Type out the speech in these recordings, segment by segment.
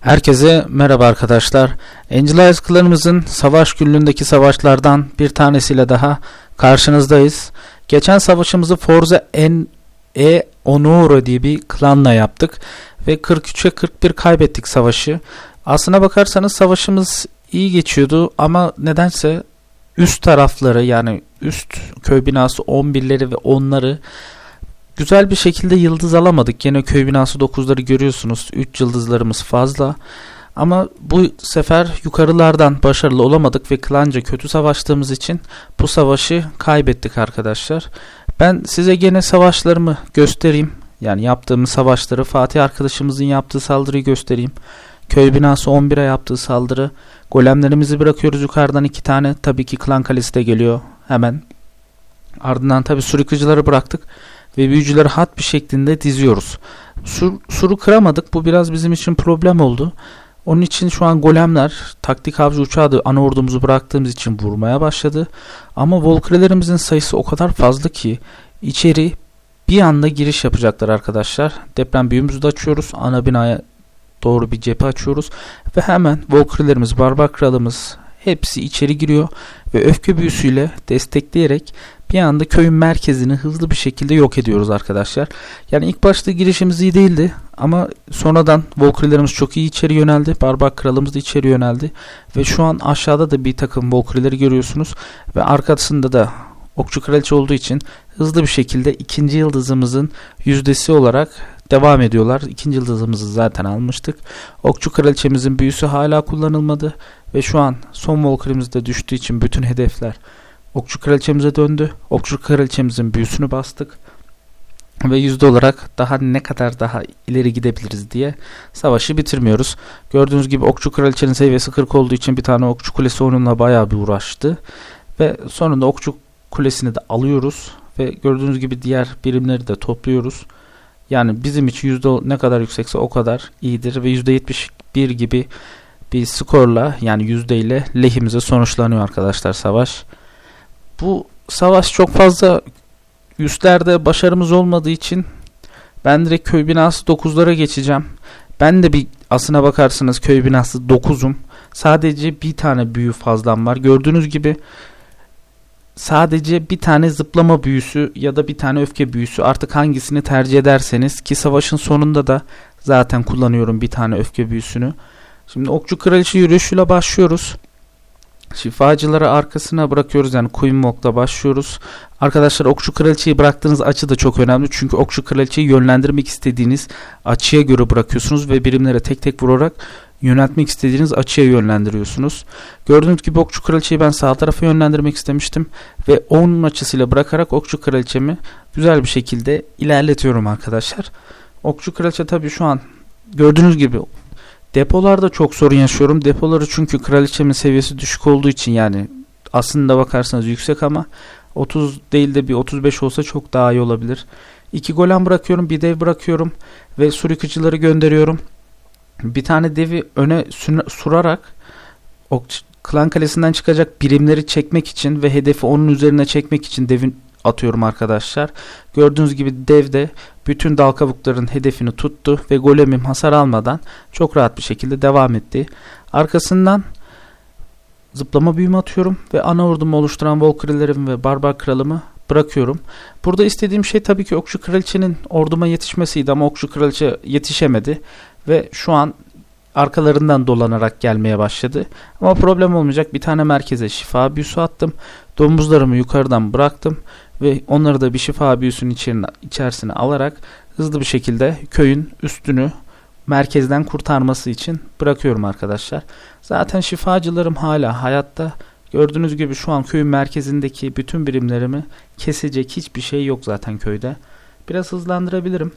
Herkese merhaba arkadaşlar. Angel Eyes savaş günlüğündeki savaşlardan bir tanesiyle daha karşınızdayız. Geçen savaşımızı Forza N E Onoro diye bir klanla yaptık ve 43'e 41 kaybettik savaşı. Aslına bakarsanız savaşımız iyi geçiyordu ama nedense üst tarafları yani üst köy binası 11'leri ve 10'ları Güzel bir şekilde yıldız alamadık. Yine köy binası 9'ları görüyorsunuz. 3 yıldızlarımız fazla. Ama bu sefer yukarılardan başarılı olamadık ve klanca kötü savaştığımız için bu savaşı kaybettik arkadaşlar. Ben size gene savaşlarımı göstereyim. Yani yaptığımız savaşları Fatih arkadaşımızın yaptığı saldırıyı göstereyim. Köy binası 11'e yaptığı saldırı. Golemlerimizi bırakıyoruz yukarıdan iki tane. Tabii ki klan kalesi de geliyor hemen. Ardından tabii sürükücüleri bıraktık ve büyücüleri hat bir şeklinde diziyoruz. Sur, suru kıramadık. Bu biraz bizim için problem oldu. Onun için şu an golemler taktik avcı uçağı da ana ordumuzu bıraktığımız için vurmaya başladı. Ama volkrelerimizin sayısı o kadar fazla ki içeri bir anda giriş yapacaklar arkadaşlar. Deprem büyümüzü de açıyoruz. Ana binaya doğru bir cephe açıyoruz. Ve hemen volkrelerimiz, barbar kralımız hepsi içeri giriyor. Ve öfke büyüsüyle destekleyerek bir anda köyün merkezini hızlı bir şekilde yok ediyoruz arkadaşlar. Yani ilk başta girişimiz iyi değildi ama sonradan Valkyrie'lerimiz çok iyi içeri yöneldi. Barbar kralımız da içeri yöneldi. Ve şu an aşağıda da bir takım Valkyrie'leri görüyorsunuz. Ve arkasında da Okçu Kraliçe olduğu için hızlı bir şekilde ikinci yıldızımızın yüzdesi olarak devam ediyorlar. İkinci yıldızımızı zaten almıştık. Okçu Kraliçemizin büyüsü hala kullanılmadı. Ve şu an son de düştüğü için bütün hedefler Okçu kraliçemize döndü. Okçu kraliçemizin büyüsünü bastık. Ve yüzde olarak daha ne kadar daha ileri gidebiliriz diye savaşı bitirmiyoruz. Gördüğünüz gibi okçu kraliçenin seviyesi 40 olduğu için bir tane okçu kulesi onunla bayağı bir uğraştı. Ve sonunda okçu kulesini de alıyoruz. Ve gördüğünüz gibi diğer birimleri de topluyoruz. Yani bizim için yüzde ne kadar yüksekse o kadar iyidir. Ve yüzde 71 gibi bir skorla yani yüzdeyle lehimize sonuçlanıyor arkadaşlar savaş bu savaş çok fazla üstlerde başarımız olmadığı için ben direkt köy binası 9'lara geçeceğim. Ben de bir aslına bakarsanız köy binası 9'um. Sadece bir tane büyü fazlam var. Gördüğünüz gibi sadece bir tane zıplama büyüsü ya da bir tane öfke büyüsü artık hangisini tercih ederseniz ki savaşın sonunda da zaten kullanıyorum bir tane öfke büyüsünü. Şimdi okçu kraliçe yürüyüşüyle başlıyoruz. Şifacıları arkasına bırakıyoruz yani Walk'la başlıyoruz. Arkadaşlar okçu kraliçeyi bıraktığınız açı da çok önemli. Çünkü okçu kraliçeyi yönlendirmek istediğiniz açıya göre bırakıyorsunuz ve birimlere tek tek vurarak yöneltmek istediğiniz açıya yönlendiriyorsunuz. Gördüğünüz gibi okçu kraliçeyi ben sağ tarafa yönlendirmek istemiştim ve onun açısıyla bırakarak okçu kraliçemi güzel bir şekilde ilerletiyorum arkadaşlar. Okçu kraliçe tabii şu an gördüğünüz gibi Depolarda çok sorun yaşıyorum. Depoları çünkü kraliçemin seviyesi düşük olduğu için yani aslında bakarsanız yüksek ama 30 değil de bir 35 olsa çok daha iyi olabilir. İki golem bırakıyorum, bir dev bırakıyorum ve sur yıkıcıları gönderiyorum. Bir tane devi öne surarak o klan kalesinden çıkacak birimleri çekmek için ve hedefi onun üzerine çekmek için devin atıyorum arkadaşlar. Gördüğünüz gibi dev de bütün dal kabukların hedefini tuttu ve golemim hasar almadan çok rahat bir şekilde devam etti. Arkasından zıplama büyümü atıyorum ve ana ordumu oluşturan Volkrilerim ve Barbar Kralımı bırakıyorum. Burada istediğim şey tabii ki Okçu Kraliçenin orduma yetişmesiydi ama Okçu Kraliçe yetişemedi ve şu an arkalarından dolanarak gelmeye başladı. Ama problem olmayacak. Bir tane merkeze şifa büyüsü attım. Domuzlarımı yukarıdan bıraktım ve onları da bir şifa büyüsünün içerine, içerisine alarak hızlı bir şekilde köyün üstünü merkezden kurtarması için bırakıyorum arkadaşlar. Zaten şifacılarım hala hayatta. Gördüğünüz gibi şu an köyün merkezindeki bütün birimlerimi kesecek hiçbir şey yok zaten köyde. Biraz hızlandırabilirim.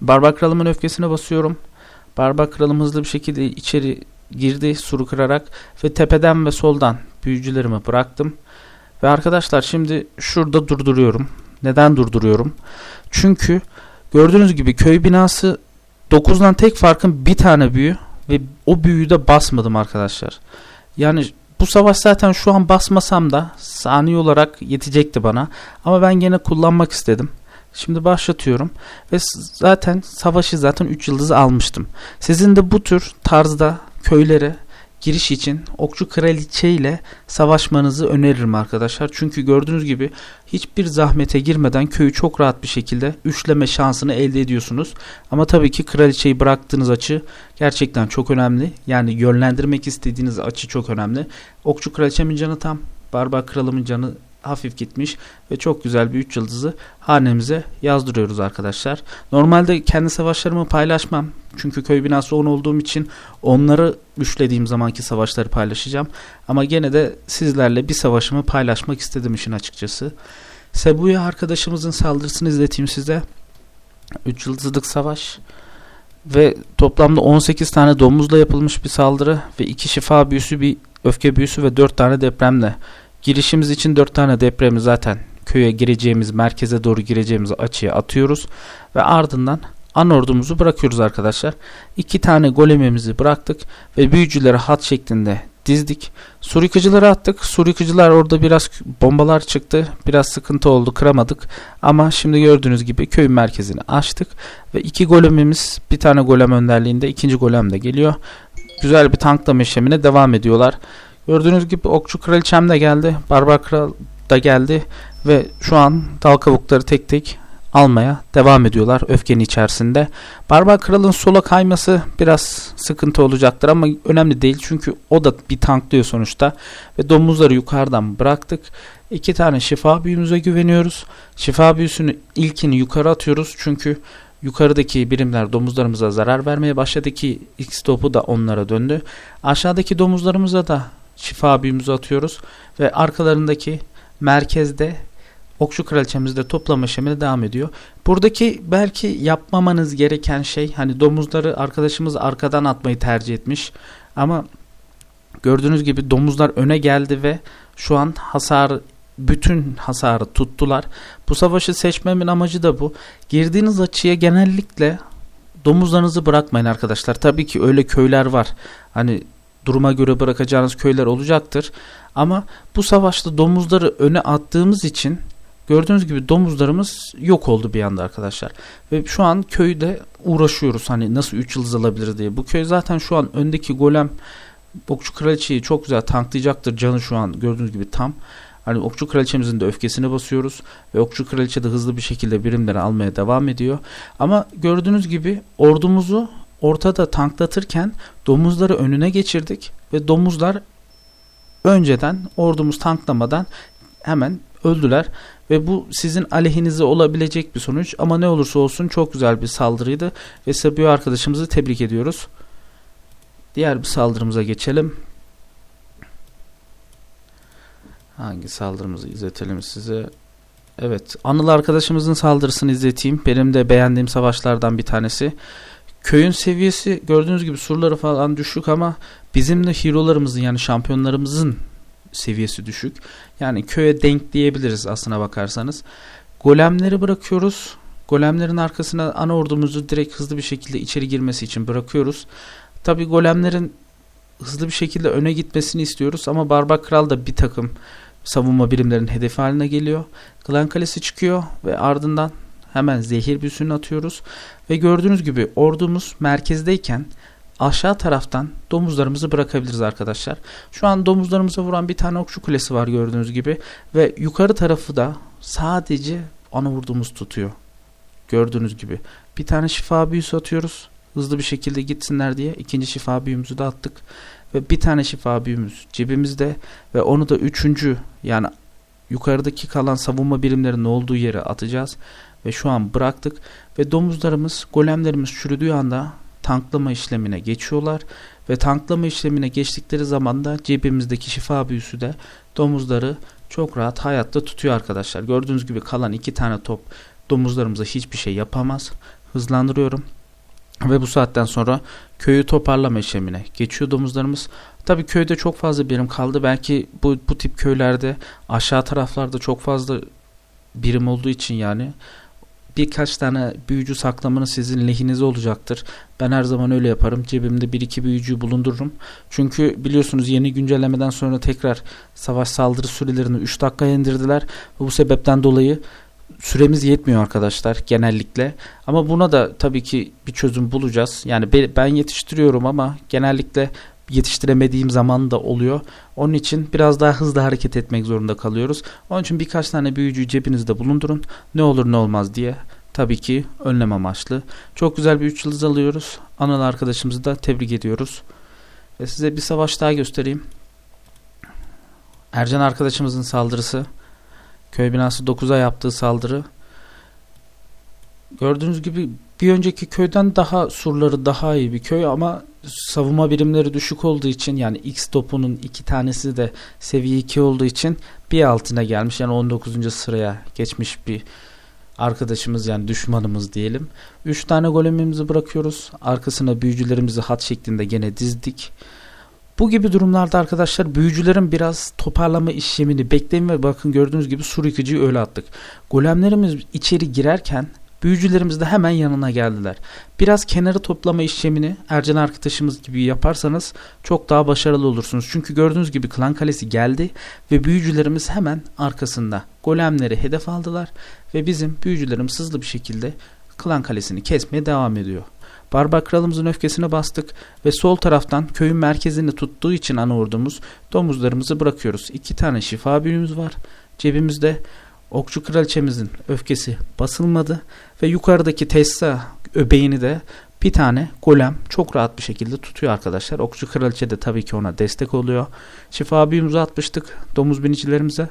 Barbar kralımın öfkesine basıyorum. Barbar kralım hızlı bir şekilde içeri girdi suru kırarak ve tepeden ve soldan büyücülerimi bıraktım. Ve arkadaşlar şimdi şurada durduruyorum. Neden durduruyorum? Çünkü gördüğünüz gibi köy binası 9'dan tek farkın bir tane büyü ve o büyüyü de basmadım arkadaşlar. Yani bu savaş zaten şu an basmasam da saniye olarak yetecekti bana. Ama ben gene kullanmak istedim. Şimdi başlatıyorum ve zaten savaşı zaten 3 yıldızı almıştım. Sizin de bu tür tarzda köylere giriş için okçu kraliçe ile savaşmanızı öneririm arkadaşlar. Çünkü gördüğünüz gibi hiçbir zahmete girmeden köyü çok rahat bir şekilde üçleme şansını elde ediyorsunuz. Ama tabii ki kraliçeyi bıraktığınız açı gerçekten çok önemli. Yani yönlendirmek istediğiniz açı çok önemli. Okçu kraliçemin canı tam, barbar kralımın canı hafif gitmiş ve çok güzel bir 3 yıldızı hanemize yazdırıyoruz arkadaşlar. Normalde kendi savaşlarımı paylaşmam. Çünkü köy binası 10 olduğum için onları üçlediğim zamanki savaşları paylaşacağım. Ama gene de sizlerle bir savaşımı paylaşmak istedim işin açıkçası. Sebuya arkadaşımızın saldırısını izleteyim size. 3 yıldızlık savaş ve toplamda 18 tane domuzla yapılmış bir saldırı ve 2 şifa büyüsü, bir öfke büyüsü ve 4 tane depremle Girişimiz için 4 tane depremi zaten köye gireceğimiz, merkeze doğru gireceğimiz açıya atıyoruz. Ve ardından an ordumuzu bırakıyoruz arkadaşlar. 2 tane golemimizi bıraktık ve büyücüleri hat şeklinde dizdik. Sur yıkıcıları attık. Sur yıkıcılar orada biraz bombalar çıktı. Biraz sıkıntı oldu. Kıramadık. Ama şimdi gördüğünüz gibi köy merkezini açtık. Ve iki golemimiz bir tane golem önderliğinde ikinci golem de geliyor. Güzel bir tanklama işlemine devam ediyorlar. Gördüğünüz gibi okçu kraliçem de geldi. Barbar kral da geldi. Ve şu an dal kabukları tek tek almaya devam ediyorlar öfkenin içerisinde. Barbar kralın sola kayması biraz sıkıntı olacaktır ama önemli değil çünkü o da bir tanklıyor sonuçta. Ve domuzları yukarıdan bıraktık. İki tane şifa büyümüze güveniyoruz. Şifa büyüsünü ilkini yukarı atıyoruz çünkü yukarıdaki birimler domuzlarımıza zarar vermeye başladı ki X topu da onlara döndü. Aşağıdaki domuzlarımıza da şifa büyümüzü atıyoruz ve arkalarındaki merkezde okçu kraliçemizde toplama işlemine devam ediyor. Buradaki belki yapmamanız gereken şey hani domuzları arkadaşımız arkadan atmayı tercih etmiş ama gördüğünüz gibi domuzlar öne geldi ve şu an hasar bütün hasarı tuttular. Bu savaşı seçmemin amacı da bu. Girdiğiniz açıya genellikle domuzlarınızı bırakmayın arkadaşlar. Tabii ki öyle köyler var. Hani duruma göre bırakacağınız köyler olacaktır. Ama bu savaşta domuzları öne attığımız için gördüğünüz gibi domuzlarımız yok oldu bir anda arkadaşlar. Ve şu an köyde uğraşıyoruz hani nasıl 3 yıldız alabilir diye. Bu köy zaten şu an öndeki golem okçu kraliçeyi çok güzel tanklayacaktır. Canı şu an gördüğünüz gibi tam. Hani okçu kraliçemizin de öfkesini basıyoruz ve okçu kraliçe de hızlı bir şekilde birimleri almaya devam ediyor. Ama gördüğünüz gibi ordumuzu ortada tanklatırken domuzları önüne geçirdik ve domuzlar önceden ordumuz tanklamadan hemen öldüler ve bu sizin aleyhinize olabilecek bir sonuç ama ne olursa olsun çok güzel bir saldırıydı ve Sabio arkadaşımızı tebrik ediyoruz. Diğer bir saldırımıza geçelim. Hangi saldırımızı izletelim size? Evet, Anıl arkadaşımızın saldırısını izleteyim. Benim de beğendiğim savaşlardan bir tanesi. Köyün seviyesi gördüğünüz gibi surları falan düşük ama bizim de hero'larımızın yani şampiyonlarımızın seviyesi düşük. Yani köye denk diyebiliriz aslına bakarsanız. Golemleri bırakıyoruz. Golemlerin arkasına ana ordumuzu direkt hızlı bir şekilde içeri girmesi için bırakıyoruz. Tabi golemlerin hızlı bir şekilde öne gitmesini istiyoruz ama Barbar Kral da bir takım savunma birimlerinin hedefi haline geliyor. Klan Kalesi çıkıyor ve ardından hemen zehir büsünü atıyoruz. Ve gördüğünüz gibi ordumuz merkezdeyken aşağı taraftan domuzlarımızı bırakabiliriz arkadaşlar. Şu an domuzlarımıza vuran bir tane okçu kulesi var gördüğünüz gibi. Ve yukarı tarafı da sadece ana vurduğumuz tutuyor. Gördüğünüz gibi. Bir tane şifa büyüsü atıyoruz. Hızlı bir şekilde gitsinler diye. ikinci şifa büyümüzü de attık. Ve bir tane şifa büyümüz cebimizde. Ve onu da üçüncü yani yukarıdaki kalan savunma birimlerinin olduğu yere atacağız. Ve şu an bıraktık ve domuzlarımız, golemlerimiz çürüdüğü anda tanklama işlemine geçiyorlar. Ve tanklama işlemine geçtikleri zaman da cebimizdeki şifa büyüsü de domuzları çok rahat hayatta tutuyor arkadaşlar. Gördüğünüz gibi kalan iki tane top domuzlarımıza hiçbir şey yapamaz. Hızlandırıyorum. Ve bu saatten sonra köyü toparlama işlemine geçiyor domuzlarımız. Tabi köyde çok fazla birim kaldı. Belki bu, bu tip köylerde aşağı taraflarda çok fazla birim olduğu için yani birkaç tane büyücü saklamanız sizin lehinize olacaktır. Ben her zaman öyle yaparım. Cebimde bir iki büyücü bulundururum. Çünkü biliyorsunuz yeni güncellemeden sonra tekrar savaş saldırı sürelerini 3 dakikaya indirdiler. Bu sebepten dolayı süremiz yetmiyor arkadaşlar genellikle. Ama buna da tabii ki bir çözüm bulacağız. Yani be- ben yetiştiriyorum ama genellikle yetiştiremediğim zaman da oluyor. Onun için biraz daha hızlı hareket etmek zorunda kalıyoruz. Onun için birkaç tane büyücüyü cebinizde bulundurun. Ne olur ne olmaz diye. Tabii ki önlem amaçlı. Çok güzel bir 3 yıldız alıyoruz. Anıl arkadaşımızı da tebrik ediyoruz. Ve size bir savaş daha göstereyim. Ercan arkadaşımızın saldırısı. Köy binası 9'a yaptığı saldırı. Gördüğünüz gibi bir önceki köyden daha surları daha iyi bir köy ama savunma birimleri düşük olduğu için yani X topunun iki tanesi de seviye 2 olduğu için bir altına gelmiş. Yani 19. sıraya geçmiş bir arkadaşımız yani düşmanımız diyelim. 3 tane golemimizi bırakıyoruz. Arkasına büyücülerimizi hat şeklinde gene dizdik. Bu gibi durumlarda arkadaşlar büyücülerin biraz toparlama işlemini bekleyin ve bakın gördüğünüz gibi sur yıkıcıyı öyle attık. Golemlerimiz içeri girerken büyücülerimiz de hemen yanına geldiler. Biraz kenarı toplama işlemini Ercan arkadaşımız gibi yaparsanız çok daha başarılı olursunuz. Çünkü gördüğünüz gibi klan kalesi geldi ve büyücülerimiz hemen arkasında. Golemleri hedef aldılar ve bizim büyücülerimiz hızlı bir şekilde klan kalesini kesmeye devam ediyor. Barbar kralımızın öfkesine bastık ve sol taraftan köyün merkezini tuttuğu için ana ordumuz domuzlarımızı bırakıyoruz. İki tane şifa büyümüz var. Cebimizde okçu kraliçemizin öfkesi basılmadı ve yukarıdaki Tessa öbeğini de bir tane golem çok rahat bir şekilde tutuyor arkadaşlar. Okçu kraliçe de tabii ki ona destek oluyor. Şifa büyümüzü atmıştık domuz binicilerimize.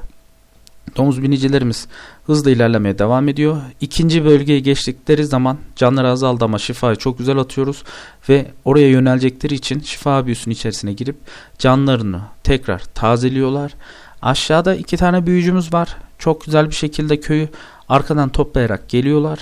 Domuz binicilerimiz hızlı ilerlemeye devam ediyor. İkinci bölgeye geçtikleri zaman canları azaldı ama şifayı çok güzel atıyoruz. Ve oraya yönelecekleri için şifa büyüsünün içerisine girip canlarını tekrar tazeliyorlar. Aşağıda iki tane büyücümüz var. Çok güzel bir şekilde köyü arkadan toplayarak geliyorlar.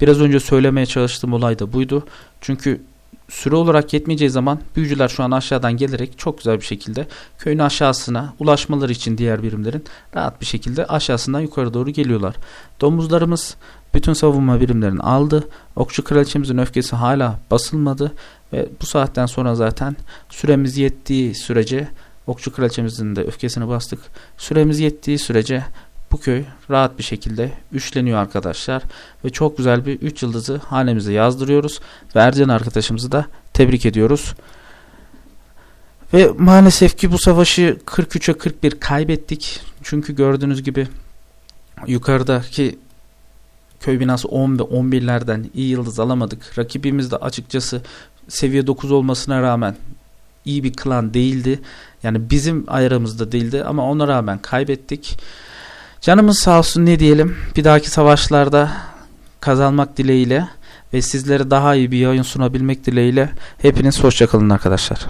Biraz önce söylemeye çalıştığım olay da buydu. Çünkü süre olarak yetmeyeceği zaman büyücüler şu an aşağıdan gelerek çok güzel bir şekilde köyün aşağısına ulaşmaları için diğer birimlerin rahat bir şekilde aşağısından yukarı doğru geliyorlar. Domuzlarımız bütün savunma birimlerini aldı. Okçu kraliçemizin öfkesi hala basılmadı ve bu saatten sonra zaten süremiz yettiği sürece Okçu kraliçemizin de öfkesini bastık. Süremiz yettiği sürece bu köy rahat bir şekilde üçleniyor arkadaşlar. Ve çok güzel bir 3 yıldızı hanemize yazdırıyoruz. Ve Ercan arkadaşımızı da tebrik ediyoruz. Ve maalesef ki bu savaşı 43'e 41 kaybettik. Çünkü gördüğünüz gibi yukarıdaki köy binası 10 ve 11'lerden iyi yıldız alamadık. Rakibimiz de açıkçası seviye 9 olmasına rağmen iyi bir klan değildi. Yani bizim ayarımızda değildi ama ona rağmen kaybettik. Canımız sağ olsun ne diyelim. Bir dahaki savaşlarda kazanmak dileğiyle ve sizlere daha iyi bir yayın sunabilmek dileğiyle hepiniz hoşçakalın arkadaşlar.